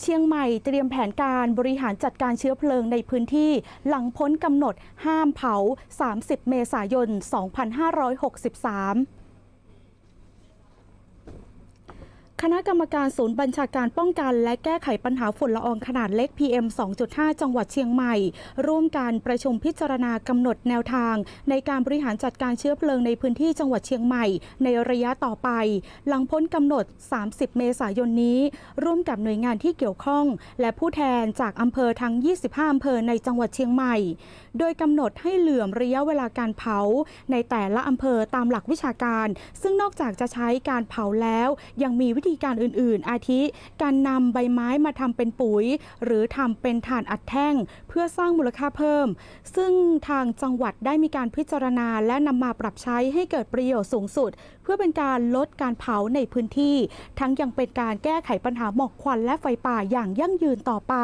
เชียงใหม่เตรียมแผนการบริหารจัดการเชื้อเพลิงในพื้นที่ หลังพ้นกำหนดห้ามเผา 30 เมษายน 2563 ค ณะกรรมการศูนย์บัญชาการป้องกัน และแก้ไขปัญหาฝุ่นละอองขนาดเล็ก PM 2.5 จังหวัดเชียงใหม่ ร่วมการประชุมพิจารณากำหนดแนวทาง ในการบริหารจัดการเชื้อเพลิงในพื้นที่จังหวัดเชียงใหม่ ในระยะต่อไป หลังพ้นกำหนด 30 เมษายนนี้ ร่วมกับหน่วยงานที่เกี่ยวข้อง และผู้แทนจากอำเภอทั้ง 25 อำเภอในจังหวัดเชียงใหม่ โดยกำหนดให้เหลื่อมระยะเวลาการเผา ในแต่ละอำเภอตามหลักวิชาการ ซึ่งนอกจากจะใช้การเผาแล้วยังมีวิธีการอื่น ๆ อาทิ การนำใบไม้มาทำเป็นปุ๋ย หรือทำเป็นถ่านอัดแท่ง เพื่อสร้างมูลค่าเพิ่ม ซึ่งทางจังหวัดได้มีการพิจารณาและนำมาปรับใช้ให้เกิดประโยชน์สูงสุด เพื่อเป็นการลดการเผาในพื้นที่ ทั้งยังเป็นการแก้ไขปัญหาหมอกควันและไฟป่าอย่างยั่งยืนต่อไป